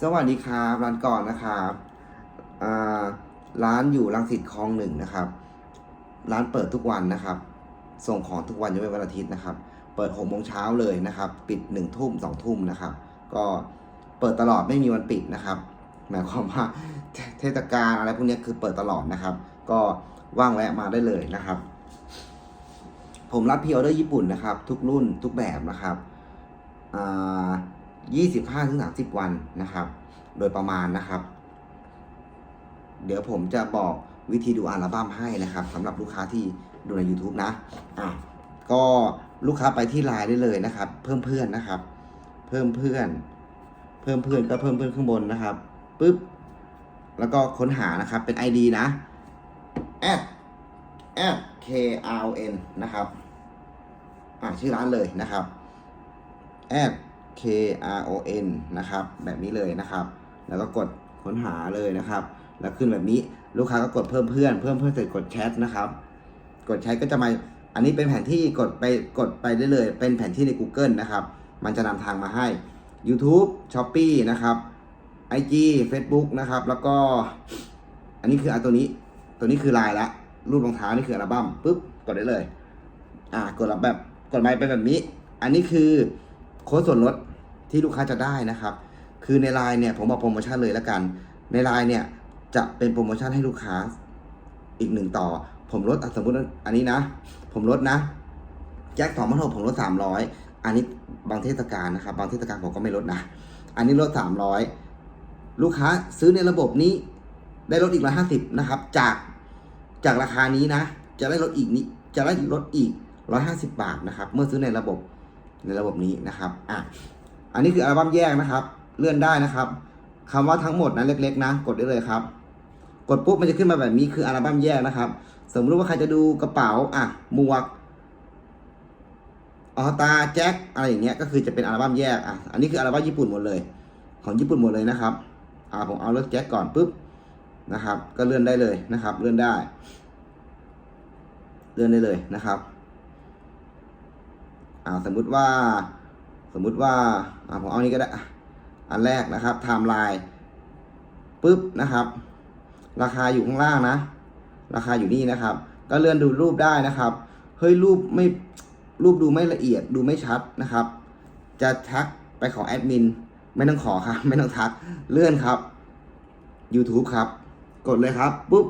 สวัสดีครับร้านก่อนนะครับร้านอยู่รังสิตคลองหนึ่งนะครับ ร้านเปิดทุกวันนะครับ ส่งของทุกวันยกเว้นวันอาทิตย์นะครับ เปิดหกโมงเช้าเลยนะครับ ปิดหนึ่งทุ่มสองทุ่มนะครับ ก็เปิดตลอดไม่มีวันปิดนะครับ หมายความว่าเทศกาลอะไรพวกนี้คือเปิดตลอดนะครับ ก็ว่างแวะมาได้เลยนะครับ ผมรับพีออเดอร์ญี่ปุ่นนะครับ ทุกรุ่นทุกแบบนะครับอ่า 25ถึง30 วันนะครับ โดยประมาณนะครับ เดี๋ยวผมจะบอกวิธีดูอัลบั้มให้นะครับสำหรับลูกค้าที่ดูใน YouTube นะอะก็ลูกค้าไปที่ไลน์ได้เลยนะครับ เพิ่มเพื่อนนะครับ เพิ่มเพื่อน เพิ่มเพื่อนก็เพิ่มเพื่อนข้างบนนะครับปุ๊บแล้วก็ค้นหานะครับเป็น ID นะ at at krn นะครับ อ่าชื่อร้านเลยนะครับ at k r o n นะครับ แบบนี้เลยนะครับ แล้วก็กดค้นหาเลยนะครับ แล้วขึ้นแบบนี้ลูกค้าก็กดเพิ่มเพื่อนเพิ่มเพื่อนเสร็จกดแชทนะครับ กดแชทก็จะมาอันนี้เป็นแผนที่กดไปกดไปได้เลย เป็นแผนที่ใน Google นะครับ มันจะนำทางมาให้ YouTube Shopee นะครับ IG Facebook นะครับ แล้วก็ อันนี้คืออันตัวนี้ ตัวนี้คือลายละ รูปรองเท้านี่คืออัลบั้มปุ๊บกดได้เลย อ่ากดแบบกดไปเป็นแบบนี้ อันนี้คือโค้ดส่วนลด ที่ลูกค้าจะได้นะครับ คือในไลน์เนี่ยผมบอกโปรโมชั่นเลยแล้วกัน ในไลน์เนี่ยจะเป็นโปรโมชั่นให้ลูกค้าอีกหนึ่งต่อ ผมลดสมมติว่าอันนี้นะ ผมลดนะแจ็คสองพันหกผมลดสามร้อยอันนี้บางเทศกาลนะครับ บางเทศกาลผมก็ไม่ลดนะ อันนี้ลดสามร้อยลูกค้าซื้อในระบบนี้ได้ลดอีกร้อยห้าสิบนะครับ จากจากราคานี้นะ จะได้ลดอีกนี้จะได้ลดอีกร้อยห้าสิบบาทนะครับ เมื่อซื้อในระบบในระบบนี้นะครับอะ อันนี้คืออัลบั้มแยกนะครับ เลื่อนได้นะครับคำว่าทั้งหมดนะเล็ก ๆ นะ กดได้เลยครับ กดปุ๊บมันจะขึ้นมาแบบนี้คืออัลบั้มแยกนะครับ สมมติว่าใครจะดูกระเป๋าอะหมวกออตาแจ็คอะไรอย่างเงี้ยก็คือจะเป็นอัลบั้มแยกอะอันนี้คืออัลบั้มญี่ปุ่นหมดเลย ของญี่ปุ่นหมดเลยนะครับอ่าผมเอาเลือกแจ็คก่อนปุ๊บนะครับ ก็เลื่อนได้เลยนะครับ เลื่อนได้ เลื่อนได้เลยนะครับอ่าสมมุติว่า สมมุติว่าผมเอานี้ก็ได้ อันแรกนะครับไทม์ไลน์ปุ๊บนะครับ ราคาอยู่ข้างล่างนะ ราคาอยู่นี่นะครับ ก็เลื่อนดูรูปได้นะครับเฮ้ยรูปไม่รูปดูไม่ละเอียดดูไม่ชัดนะครับ จะทักไปขอแอดมินไม่ต้องขอครับ ไม่ต้องทักเลื่อนครับ YouTube ครับ กดเลยครับปุ๊บ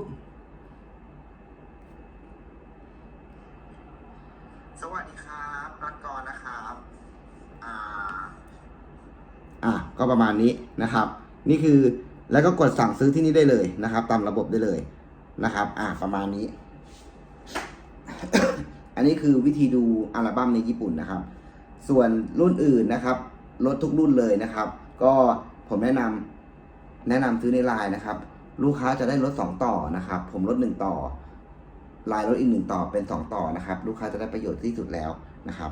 สวัสดีครับรักกรนะครับ อ่า อะ ก็ประมาณนี้นะครับ นี่คือแล้วก็กดสั่งซื้อที่นี่ได้เลยนะครับ ตามระบบได้เลยนะครับ อะประมาณนี้ อันนี้คือวิธีดูอัลบั้มในญี่ปุ่นนะครับ ส่วนรุ่นอื่นนะครับลดทุกรุ่นเลยนะครับ ก็ผมแนะนำแนะนำซื้อในไลน์นะครับ ลูกค้าจะได้ลดสองต่อนะครับ ผมลดหนึ่งต่อไลน์ลดอีกหนึ่งต่อเป็นสองต่อนะครับ ลูกค้าจะได้ประโยชน์ที่สุดแล้วนะครับ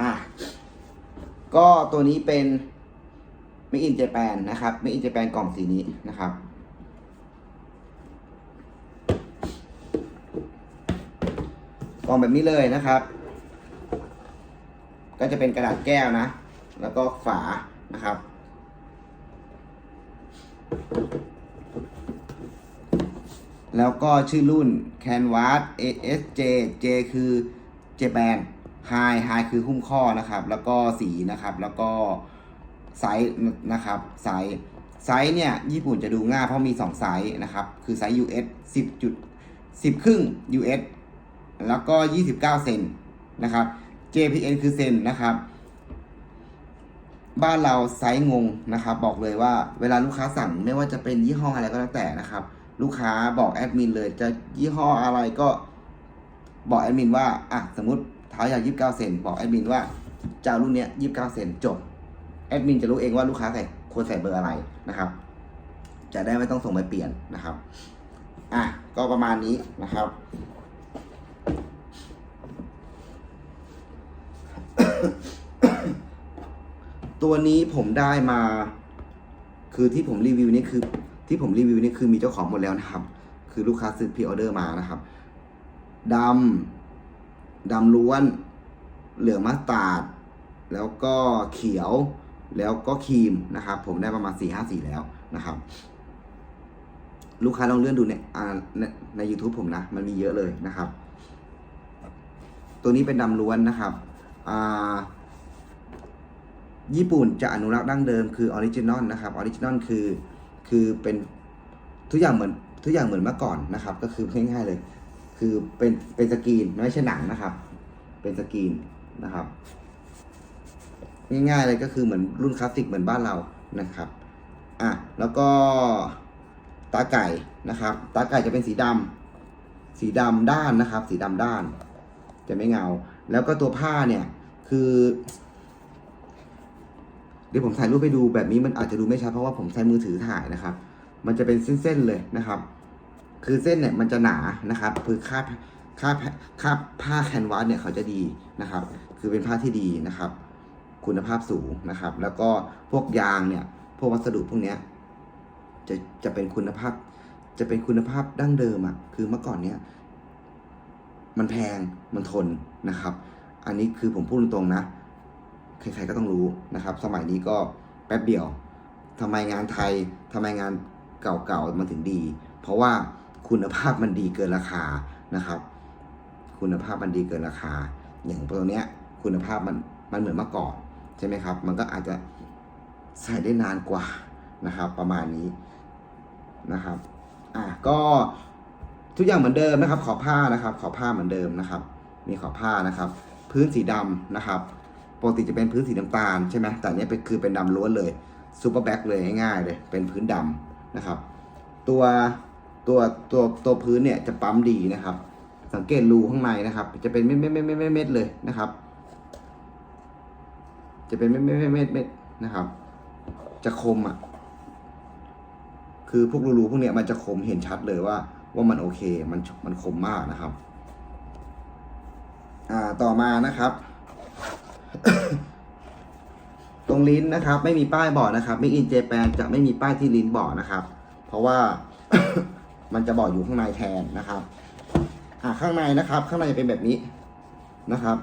อะก็ตัวนี้เป็น m ม d อินเจแปนนะครับ m ม d อินเจแปนกล่องสีนี้นะครับกล่องแบบนี้เลยนะครับ ก็จะเป็นกระดาษแก้วนะ แล้วก็ฝานะครับ แล้วก็ชื่อรุ่น Canvas ASJ J คือ Japan High High คือหุ้มข้อนะครับ แล้วก็สีนะครับ แล้วก็ ไซส์นะครับไซส์ไซส์เนี่ยญี่ปุ่นจะดูง่ายเพราะมี 2 ไซส์นะครับ คือไซส์ US 10จุด10 ครึ่ง US แล้วก็ 29 เซนนะครับ JPN คือเซนนะครับ บ้านเราไซส์งงนะครับ บอกเลยว่าเวลาลูกค้าสั่งไม่ว่าจะเป็นยี่ห้ออะไรก็แล้วแต่นะครับ ลูกค้าบอกแอดมินเลยจะยี่ห้ออะไรก็บอกแอดมินว่าอะสมมติเท้ายาว29 เซนบอกแอดมินว่าจะเอารุ่นเนี้ย29 เซนจบ แอดมินจะรู้เองว่าลูกค้าใส่ควรใส่เบอร์อะไรนะครับ จะได้ไม่ต้องส่งไปเปลี่ยนนะครับ อะก็ประมาณนี้นะครับ ตัวนี้ผมได้มา คือที่ผมรีวิวนี่คือ ที่ผมรีวิวนี่คือมีเจ้าของหมดแล้วนะครับ คือลูกค้าซื้อพรีออเดอร์มานะครับดำดำล้วน เหลืองมัสตาร์ดแล้วก็เขียว แล้วก็ครีมนะครับ ผมได้ประมาณ4ี่ห้าสีแล้วนะครับ ลูกค้าลองเลื่อนดูในใน YouTube ผมนะ มันมีเยอะเลยนะครับ ตัวนี้เป็นดำล้วนนะครับอ่าญี่ปุ่นจะอนุรักษ์ดั้งเดิมคือออริจินอลนะครับออริจินอลคือคือเป็นทุกอย่างเหมือนทุกอย่างเหมือนเมื่อก่อนนะครับ ก็คือง่ายๆเลย คือเป็นเป็นสกรีนไม่ใช่หนังนะครับ เป็นสกรีนนะครับ ง่ายๆเลยก็คือเหมือนรุ่นคลาสสิกเหมือนบ้านเรานะครับอะแล้วก็ตาไก่นะครับ ตาไก่จะเป็นสีดำสีดำด้านนะครับ สีดำด้าน จะไม่เงา แล้วก็ตัวผ้าเนี่ยคือ เดี๋ยวผมถ่ายรูปให้ดูแบบนี้มันอาจจะดูไม่ชัดเพราะว่าผมใช้มือถือถ่ายนะครับ มันจะเป็นเส้นๆเลยนะครับ คือเส้นเนี่ยมันจะหนานะครับคือค่าค่าค่าผ้าแคนวาสเนี่ยเขาจะดีนะครับ คือเป็นผ้าที่ดีนะครับ คุณภาพสูงนะครับ แล้วก็พวกยางเนี่ย พวกวัสดุพวกเนี้ยจะจะเป็นคุณภาพ จะเป็นคุณภาพดั้งเดิมอะ่ะคือเมื่อก่อนเนี้ยมันแพงมันทนนะครับ อันนี้คือผมพูดตรงๆนะใครๆก็ต้องรู้นะครับ สมัยนี้ก็แป๊บเดียวทำไมงานไทยทำไมงานเก่าๆมันถึงดี เพราะว่าคุณภาพมันดีเกินราคานะครับ คุณภาพมันดีเกินราคา อย่างตัวเนี้ย คุณภาพมันมันเหมือนเมื่อก่อน ใช่ไหมครับ มันก็อาจจะใส่ได้นานกว่านะครับ ประมาณนี้นะครับ อะก็ทุกอย่างเหมือนเดิมนะครับ ขอบผ้านะครับ ขอบผ้าเหมือนเดิมนะครับ มีขอบผ้านะครับ พื้นสีดำนะครับปกติจะเป็นพื้นสีน้ำตาลใช่ไหมแต่อันนี้เป็นคือเป็นดำล้วนเลยซูเปอร์แบ็กเลยง่ายๆเลย เป็นพื้นดำนะครับ ตัวตัวตัวตัวพื้นเนี่ยจะปั๊มดีนะครับ สังเกตรูข้างในนะครับ จะเป็นเม็ดเม็ดเม็ดเม็ดเม็ดเลยนะครับ จะเป็นเม็ดเม็ดเม็ดเม็ดนะครับ จะคมอะ คือพวกรูๆพวกเนี้ยมันจะคมเห็นชัดเลยว่า ว่ามันโอเค มันมันคมมากนะครับ อ่าต่อมานะครับ ตรงลิ้นนะครับ ไม่มีป้ายบอกนะครับไม่อินเจแปนจะไม่มีป้ายที่ลิ้นบอกนะครับ เพราะว่ามันจะบอกอยู่ข้างในแทนนะครับ อ่าข้างในนะครับ ข้างในจะเป็นแบบนี้นะครับ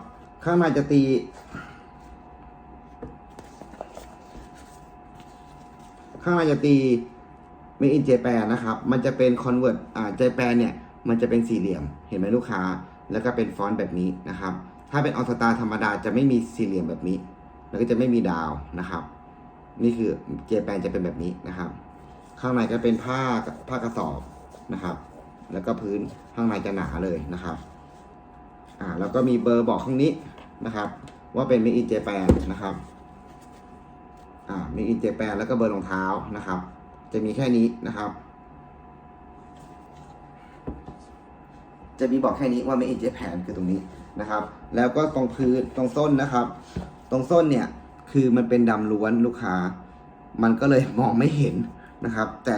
ข้างในจะตี ข้างในจะตีไม่อินเจแปนนะครับ มันจะเป็นคอนเวิร์ตอ่าเจแปนเนี่ย มันจะเป็นสี่เหลี่ยม เห็นไหมลูกค้า แล้วก็เป็นฟอนต์แบบนี้นะครับ ถ้าเป็นออสตาธรรมดาจะไม่มีสี่เหลี่ยมแบบนี้ แล้วก็จะไม่มีดาวนะครับ นี่คือเจแปนจะเป็นแบบนี้นะครับ ข้างในก็เป็นผ้าผ้ากระสอบนะครับ แล้วก็พื้นข้างในจะหนาเลยนะครับ อ่า แล้วก็มีเบอร์บอกข้างนี้นะครับ ว่าเป็น Made in Japan นะครับ อ่า Made in Japan แล้วก็เบอร์รองเท้านะครับ จะมีแค่นี้นะครับ จะมีบอกแค่นี้ว่า Made in Japan คือตรงนี้นะครับ แล้วก็ตรงพื้นตรงส้นนะครับ ตรงส้นเนี่ยคือมันเป็นดำล้วนลูกค้า มันก็เลยมองไม่เห็นนะครับ แต่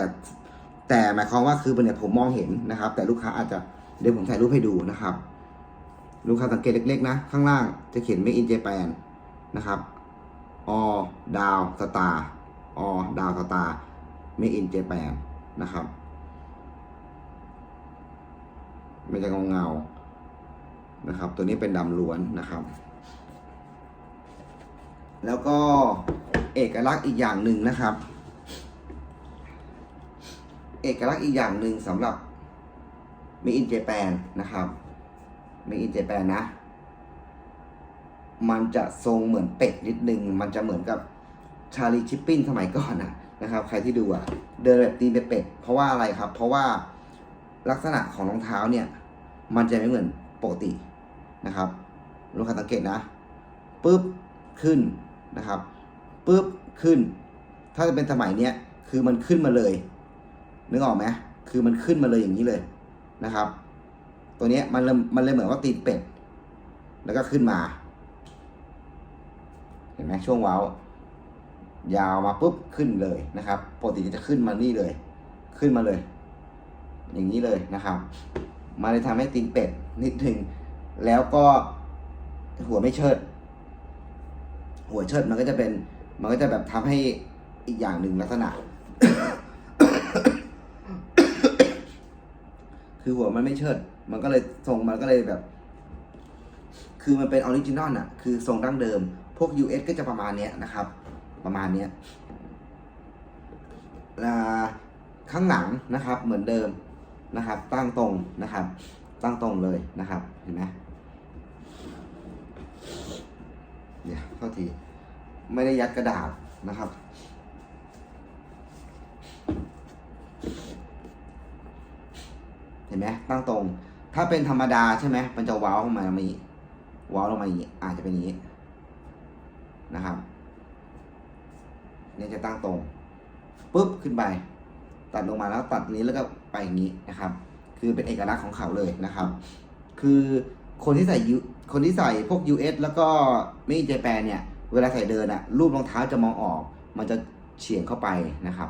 แต่หมายความว่าคือเนี่ยผมมองเห็นนะครับ แต่ลูกค้าอาจจะเดี๋ยวผมถ่ายรูปให้ดูนะครับ ลูกค้าสังเกตเล็กๆนะ ข้างล่างจะเขียน Made in Japan นะครับ อดาวสตาร์อดาวสตาร์ Made in Japan นะครับ มันจะเงาเงานะครับ ตัวนี้เป็นดำล้วนนะครับ แล้วก็เอกลักษณ์อีกอย่างหนึ่งนะครับ เอกลักษณ์อีกอย่างหนึ่งสำหรับ Made in Japan นะครับ Made in Japan นะ มันจะทรงเหมือนเป็ดนิดนึง มันจะเหมือนกับชาลีชิปปิ้นสมัยก่อนนะนะครับ ใครที่ดูอะเดินแบบตีนเป็ดเพราะว่าอะไรครับ เพราะว่าลักษณะของรองเท้าเนี่ย มันจะไม่เหมือนปกตินะครับลูกค้าสังเกตนะปุ๊บขึ้นนะครับปุ๊บขึ้น ถ้าจะเป็นสมัยเนี้ยคือมันขึ้นมาเลยนึกออกไหมคือมันขึ้นมาเลยอย่างนี้เลยนะครับ ตัวนี้มันเลยมันเลยเหมือนว่าตีนเป็ด แล้วก็ขึ้นมา ห็นไหมช่วงเว้ายาวมาปุ๊บขึ้นเลยนะครับปกติจะขึ้นมานี่เลย ขึ้นมาเลย อย่างนี้เลยนะครับ มาเลยทำให้ตีนเป็ดนิดหนึ่งแล้วก็หัวไม่เชิด หัวเชิดมันก็จะเป็น มันก็จะแบบทำให้อีกอย่างหนึ่งลักษณะ คือหัวมันไม่เชิด มันก็เลยทรงมันก็เลยแบบ คือมันเป็นออริจินอลอะคือทรงดั้งเดิม พวก US ก็จะประมาณเนี้ยนะครับ ประมาณเนี้ยข้างหลังนะครับเหมือนเดิมนะครับ ตั้งตรงนะครับ ตั้งตรงเลยนะครับเห็นไหมเดี๋ยวเท่าทีไม่ได้ยัดกระดาษนะครับ เห็นไหมตั้งตรง ถ้าเป็นธรรมดาใช่ไหมมันจะว้าลงมาอย่างนี้ว้าลงมาอย่างนี้อาจจะเป็นอย่างนี้ นะครับเนี่ยจะตั้งตรงปุ๊บขึ้นไป ตัดลงมาแล้วตัดนี้แล้วก็ไปอย่างนี้นะครับ คือเป็นเอกลักษณ์ของเขาเลยนะครับ คือคนที่ใส่ยูคนที่ใส่พวก US แล้วก็ไม่เจแปนเนี่ยเวลาใส่เดินอะรูปรองเท้าจะมองออก มันจะเฉียงเข้าไปนะครับ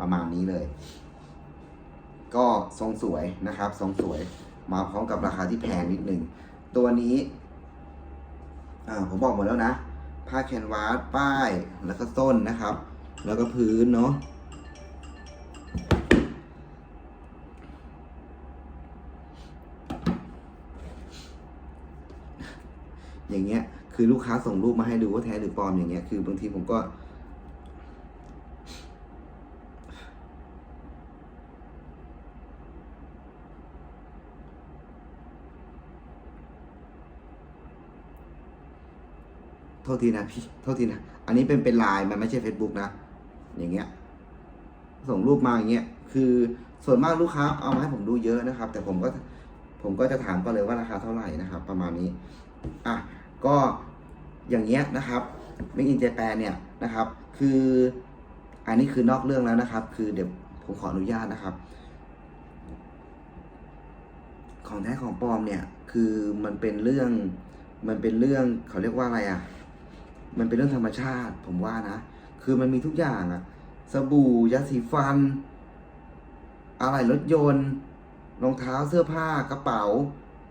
ประมาณนี้เลย ก็ทรงสวยนะครับ ทรงสวยมาพร้อมกับราคาที่แพงนิดนึงตัวนี้ อ่าผมบอกหมดแล้วนะ ผ้าแคนวาสป้ายแล้วก็ส้นนะครับ แล้วก็พื้นเนาะอย่างเงี้ยคือลูกค้าส่งรูปมาให้ดูว่าแท้หรือปลอมอย่างเงี้ยคือบางทีผมก็ โทษทีนะพี่โทษทีนะ อันนี้เป็นเป็นไลน์มันไม่ใช่ Facebook นะ อย่างเงี้ย ส่งรูปมาอย่างเงี้ย คือส่วนมากลูกค้าเอามาให้ผมดูเยอะนะครับ แต่ผมก็ผมก็จะถามก็เลยว่าราคาเท่าไหร่นะครับ ประมาณนี้ อะ ก็อย่างเงี้ยนะครับไม่อินเจแปนเนี่ยนะครับ คืออันนี้คือนอกเรื่องแล้วนะครับ คือเดี๋ยวผมขออนุญาตนะครับ ของแท้ของปลอมเนี่ย คือมันเป็นเรื่อง มันเป็นเรื่องเขาเรียกว่าอะไรอะ มันเป็นเรื่องธรรมชาติ ผมว่านะ คือมันมีทุกอย่างอะสบู่ยาสีฟัน อะไรรถยนต์ รองเท้าเสื้อผ้ากระเป๋า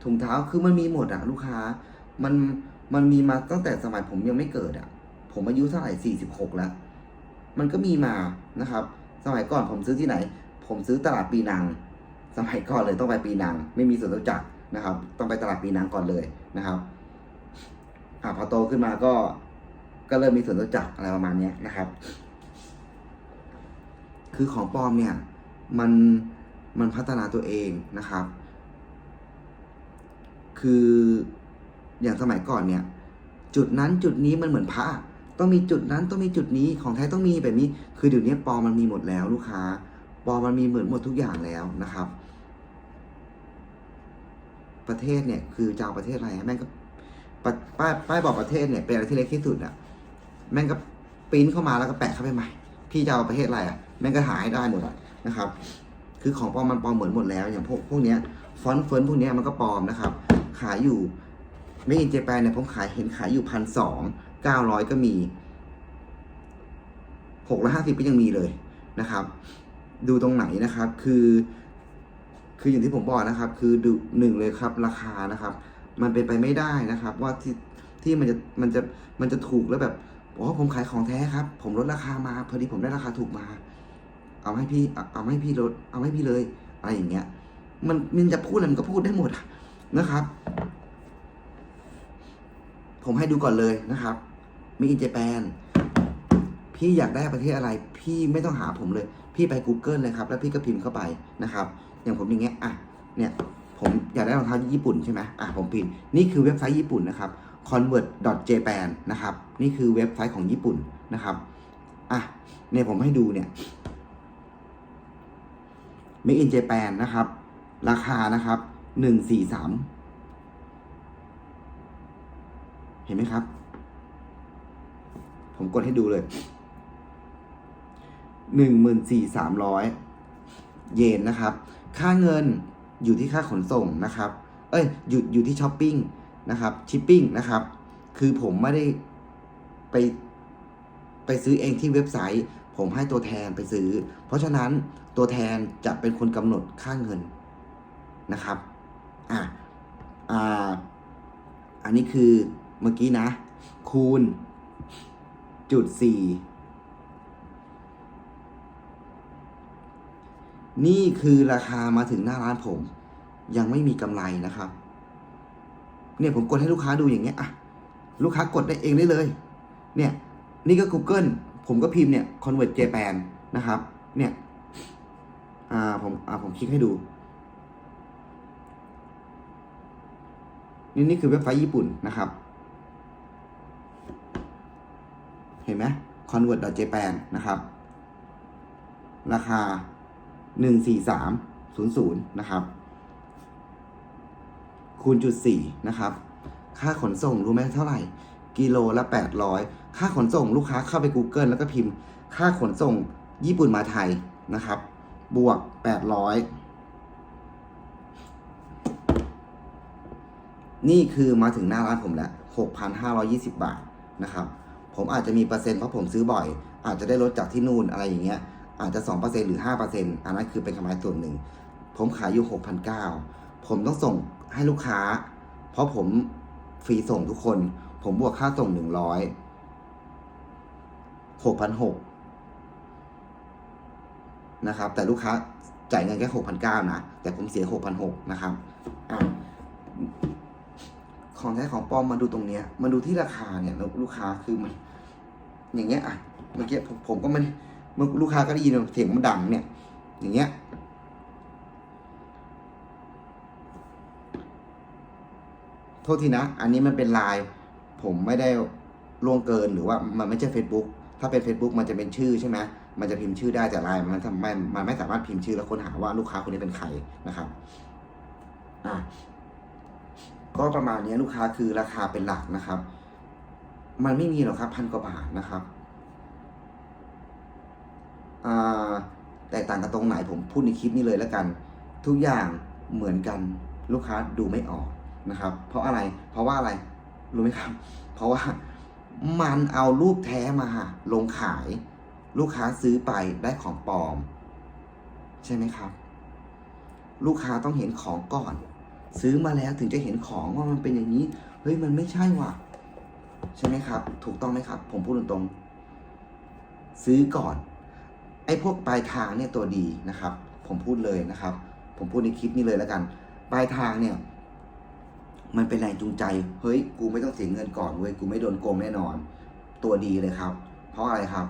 ถุงเท้าคือมันมีหมดอะลูกค้า มันมันมีมาตั้งแต่สมัยผมยังไม่เกิดอะผมอายุเท่าไหร่สี่สิบหกแล้วมันก็มีมานะครับ สมัยก่อนผมซื้อที่ไหน ผมซื้อตลาดปีนัง สมัยก่อนเลยต้องไปปีนัง ไม่มีสวนรู้จักรนะครับ ต้องไปตลาดปีนังก่อนเลยนะครับอ่าพอโตขึ้นมาก็ ก็เริ่มมีส่วนรู้จักอะไรประมาณนี้นะครับ คือของปลอมเนี่ย มันมันพัฒนาตัวเองนะครับ คืออย่างสมัยก่อนเนี่ย จุดนั้นจุดนี้มันเหมือนพระต้องมีจุดนั้นต้องมีจุดนี้ของแท้ต้องมีแบบนี้ คือเดี๋ยวนี้ปอมมันมีหมดแล้วลูกค้า ปอมมันมีเหมือนหมดทุกอย่างแล้วนะครับ ประเทศเนี่ย คือจะเอาประเทศอะไรแม่งก็ปะป้ายป้ายบอกประเทศเนี่ยเป็นอะไรที่เล็กที่สุดอะ แม่งก็ปริ้นเข้ามาแล้วก็แปะเข้าไปใหม่ พี่จะเอาประเทศอะไรอะแม่งก็หายได้หมดอะนะครับ คือของปลอมมันปลอมเหมือนหมดแล้ว อย่างพวกพวกเนี้ยฟอนต์เฟิร์นพวกเนี้ยมันก็ปลอมนะครับ ขายอยู่ไม่อินเจแปนเนี่ยผมขายเห็นขายอยู่พันสองเก้าร้อยก็มีหกร้อยห้าสิบก็ยังมีเลยนะครับ ดูตรงไหนนะครับ คือ คืออย่างที่ผมบอกนะครับ คือดูหนึ่งเลยครับ ราคานะครับ มันเป็นไปไม่ได้นะครับ ว่าที่ที่มันจะมันจะมันจะถูกแล้วแบบ อ๋อผมขายของแท้ครับ ผมลดราคามาพอดีผมได้ราคาถูกมา เอาให้พี่ เอาให้พี่ลด เอาให้พี่เลย อะไรอย่างเงี้ย มันมันจะพูดอะไรมันก็พูดได้หมดนะครับ ผมให้ดูก่อนเลยนะครับ มีอินเจแปนพี่อยากได้ประเทศอะไร พี่ไม่ต้องหาผมเลย พี่ไป Google เลยครับ แล้วพี่ก็พิมพ์เข้าไปนะครับ อย่างผมอย่างเงี้ยอะเนี่ย ผมอยากได้รองเท้าญี่ปุ่นใช่ไหมอะผมพิมพ์นี่คือเว็บไซต์ญี่ปุ่นนะครับ convert.jpan นะครับ นี่คือเว็บไซต์ของญี่ปุ่นนะครับ อะ เนี่ยผมให้ดูเนี่ย Make in Japan นะครับ ราคานะครับหนึ่งสี่สามเห็นไหมครับ ผมกดให้ดูเลยหนึ่งหมื่นสี่สามร้อยเยนนะครับ ค่าเงินอยู่ที่ค่าขนส่งนะครับ เอ้ย อยู่อยู่ที่ช้อปปิ้ง นะครับชิปปิ้งนะครับ คือผมไม่ได้ไปไปซื้อเองที่เว็บไซต์ ผมให้ตัวแทนไปซื้อ เพราะฉะนั้นตัวแทนจะเป็นคนกำหนดค่าเงินนะครับอะอ่าอันนี้คือเมื่อกี้นะ คูณจุดสี่นี่คือราคามาถึงหน้าร้านผม ยังไม่มีกำไรนะครับ เนี่ยผมกดให้ลูกค้าดูอย่างเงี้ยอะลูกค้ากดได้เองได้เลย เนี่ยนี่ก็ Google ผผมก็พิมพ์เนี่ย convert Japan นะครับ เนี่ยอ่าผมอ่าผมคลิกให้ดูนี่นี่คือเว็บไซต์ญี่ปุ่นนะครับ เห็นไหม convert japan นะครับ ราคา 14300 นะครับ คูณจุดสี่นะครับ ค่าขนส่งรู้ไหมเท่าไหร่ กิโลละ 800 ค่าขนส่งลูกค้าเข้าไป Google แล้วก็พิมพ์ ค่าขนส่งญี่ปุ่นมาไทยนะครับ บวก 800 นี่คือมาถึงหน้าร้านผมแล้ว 6,520 บาทนะครับ ผมอาจจะมีเปอร์เซ็นต์เพราะผมซื้อบ่อย อาจจะได้ลดจากที่นู่นอะไรอย่างเงี้ย อาจจะ 2%หรือ 5%อันนั้นคือเป็นกำไรส่วนหนึ่ง ผมขายอยู่ 6,900 ผมต้องส่ง ให้ลูกค้า เพราะผมฟรีส่งทุกคน ผมบวกค่าส่ง100 6,600นหกนะครับ แต่ลูกค้าจ่ายเงินแค่6,900นเก้านะ แต่ผมเสีย6,600นหกนะครับอของแท้ของปลอมมาดูตรงเนี้ยมาดูที่ราคาเนี่ยล,ลูกค้าคือมัน อย่างเงี้ยอะเมื่อกี้ผมผมก็ไม่เมื่อลูกค้าก็ได้ยินเสียงมันดังเนี่ย อย่างเงี้ย โท ษทีนะ อันนี้มันเป็นไลน์ผมไม่ได้ล่วงเกินหรือว่ามันไม่ใช่ Facebook ถ้าเป็น Facebook มันจะเป็นชื่อใช่ไหมมันจะพิมพ์ชื่อได้แต่ไลน์มันทำไม่มันไม่สามารถพิมพ์ชื่อแล้วค้นหาว่าลูกค้าคนนี้เป็นใครนะครับอะก็ประมาณนี้ลูกค้าคือราคาเป็นหลักนะครับ มันไม่มีหรอกครับพันกว่าบาทนะครับอ่าแตกต่างกันตรงไหนผมพูดในคลิปนี้เลยแล้วกัน ทุกอย่างเหมือนกันลูกค้าดูไม่ออก นะครับ เพราะอะไร เพราะว่าอะไร รู้ไหมครับ เพราะว่ามันเอารูปแท้มาลงขาย ลูกค้าซื้อไปได้ของปลอม ใช่ไหมครับ ลูกค้าต้องเห็นของก่อน ซื้อมาแล้วถึงจะเห็นของว่ามันเป็นอย่างนี้ เฮ้ยมันไม่ใช่ว่ะ ใช่ไหมครับ ถูกต้องไหมครับ ผมพูดตรงๆซื้อก่อน ไอ้พวกปลายทางเนี่ยตัวดีนะครับ ผมพูดเลยนะครับ ผมพูดในคลิปนี้เลยแล้วกัน ปลายทางเนี่ย มันเป็นแรงจูงใจ เฮ้ย กูไม่ต้องเสียเงินก่อนเว้ย กูไม่โดนโกงแน่นอน ตัวดีเลยครับ เพราะอะไรครับ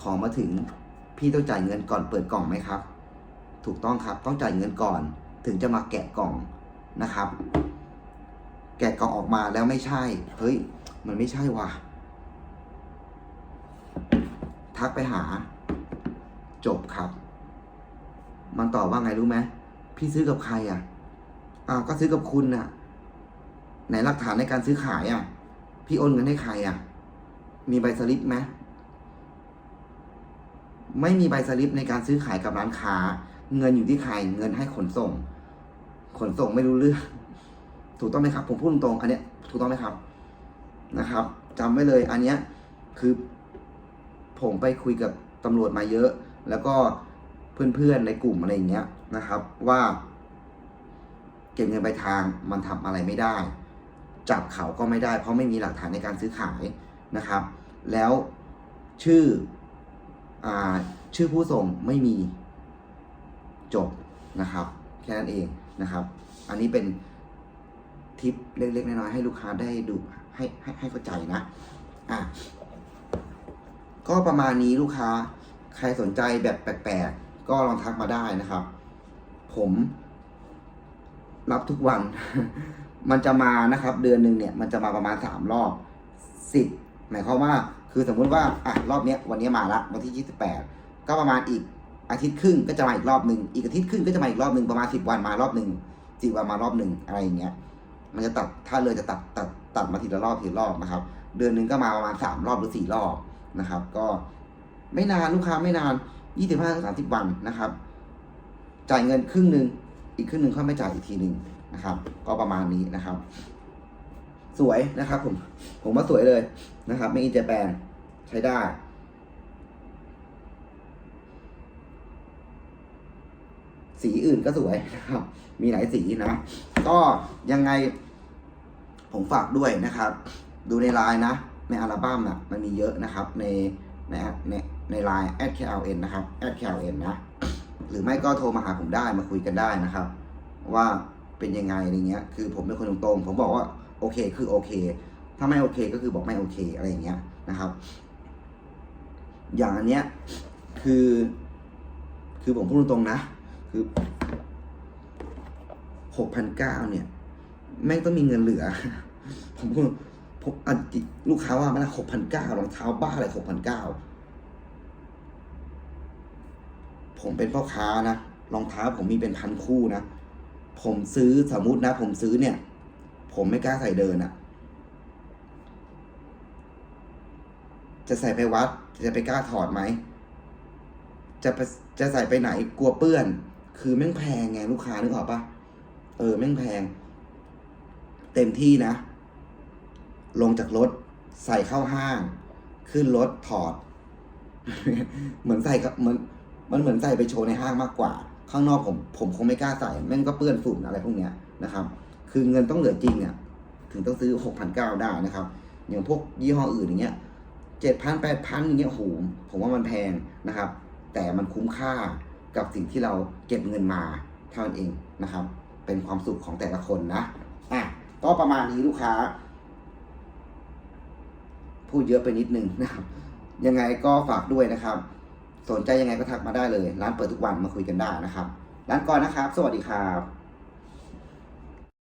ของมาถึง พี่ต้องจ่ายเงินก่อนเปิดกล่องไหมครับ ถูกต้องครับ ต้องจ่ายเงินก่อน ถึงจะมาแกะกล่องนะครับ แกะกล่องออกมาแล้วไม่ใช่ เฮ้ย มันไม่ใช่ว่ะ ทักไปหา จบครับ มันตอบว่าไงรู้ไหม พี่ซื้อกับใครอะ อ้าวก็ซื้อกับคุณน่ะ ไหนหลักฐานในการซื้อขายอะ พี่โอนเงินให้ใครอะ มีใบสลิปไหมไม่มีใบสลิปในการซื้อขายกับร้านค้า เงินอยู่ที่ใคร เงินให้ขนส่ง ขนส่งไม่รู้เรื่อง ถูกต้องไหมครับ ผมพูดตรงๆอันเนี้ย ถูกต้องไหมครับ นะครับจำไว้เลย อันเนี้ยคือ ผมไปคุยกับตำรวจมาเยอะ แล้วก็เพื่อนๆในกลุ่มอะไรอย่างเงี้ยนะครับ ว่า ก็บเงินไปลายทางมันทำอะไรไม่ได้ จับเขาก็ไม่ได้ เพราะไม่มีหลักฐานในการซื้อขายนะครับ แล้วชื่ออชื่อผู้ส่งไม่มีจบนะครับ แค่นั้นเองนะครับ อันนี้เป็นทิปเล็กๆน้อยๆให้ลูกค้าได้ดูให้ให้ให้เข้าใจนะอะก็ประมาณนี้ลูกค้าใครสนใจแบบแปลกๆก็ลองทักมาได้นะครับ ผม รับทุกวัน มันจะมานะครับ เดือนหนึ่งเนี่ยมันจะมาประมาณสามรอบสิบหมายความว่า คือสมมุติว่าอะรอบเนี้ยวันนี้มาละวันที่ยี่สิบแปดก็ประมาณอีกอาทิตย์ครึ่งก็จะมาอีกรอบหนึ่งอีกอาทิตย์ครึ่งก็จะมาอีกรอบหนึ่งประมาณสิบวันมารอบหนึ่งสิบวันมารอบหนึ่งอะไรอย่างเงี้ย มันจะตัดถ้าเลยจะตัดตัดตัดมาทีละรอบทีละรอบนะครับ เดือนหนึ่งก็มาประมาณสามรอบหรือสี่รอบนะครับ ก็ไม่นานลูกค้าไม่นานยี่สิบห้าสามสิบวันนะครับ จ่ายเงินครึ่งหนึ่ง อีกครึ่งหนึ่งค่อยไม่จ่ายอีกทีหนึ่งนะครับ ก็ประมาณนี้นะครับ สวยนะครับผมผมว่าสวยเลยนะครับไม่อินเจแปนใช้ได้สีอื่นก็สวยนะครับ มีหลายสีนะ ก็ยังไงผมฝากด้วยนะครับ ดูในไลน์นะ ในอัลบั้มอะมันมีเยอะนะครับ ในในในในไลน์ @kln นะครับ @kln นะ หรือไม่ก็โทรมาหาผมได้มาคุยกันได้นะครับ ว่าเป็นยังไงอะไรเงี้ย คือผมเป็นคนตรงๆผมบอกว่าโอเคคือโอเค ถ้าไม่โอเคก็คือบอกไม่โอเคอะไรอย่างเงี้ยนะครับ อย่างอันเนี้ยคือ คือผมพูดตรงๆนะ คือหกพันเก้าเนี่ย แม่งต้องมีเงินเหลือ ผมพูดผมอันลูกค้าว่ามันหกพันเก้ารองเท้าบ้าอะไรหกพันเก้า ผมเป็นพ่อค้านะรองเท้าผมมีเป็นพันคู่นะ ผมซื้อสมมุตินะ ผมซื้อเนี่ย ผมไม่กล้าใส่เดินอะจะใส่ไปวัดจะไปกล้าถอดไหม จะจะใส่ไปไหนกลัวเปื้อน คือแม่งแพงไงลูกค้านึกออกปะเออแม่งแพง เต็มที่นะ ลงจากรถใส่เข้าห้าง ขึ้นรถถอด เหมือนใส่เหมือน มันเหมือนใส่ไปโชว์ในห้างมากกว่า ข้างนอกผมผมคงไม่กล้าใส่แม่งก็เปื้อนฝุ่นอะไรพวกเนี้ยนะครับ คือเงินต้องเหลือจริงอะถึงต้องซื้อหกพันเก้าได้นะครับ อย่างพวกยี่ห้ออื่นอย่างเงี้ยเจ็ดพันแปดพันอย่างเงี้ยโอ้โหผมว่ามันแพงนะครับ แต่มันคุ้มค่ากับสิ่งที่เราเก็บเงินมาเท่านั้นเองนะครับ เป็นความสุขของแต่ละคนนะอะก็ประมาณนี้ลูกค้า พูดเยอะไปนิดนึงนะครับ ยังไงก็ฝากด้วยนะครับ สนใจยังไงก็ทักมาได้เลย ร้านเปิดทุกวันมาคุยกันได้นะครับ ร้านก่อนนะครับ สวัสดีครับ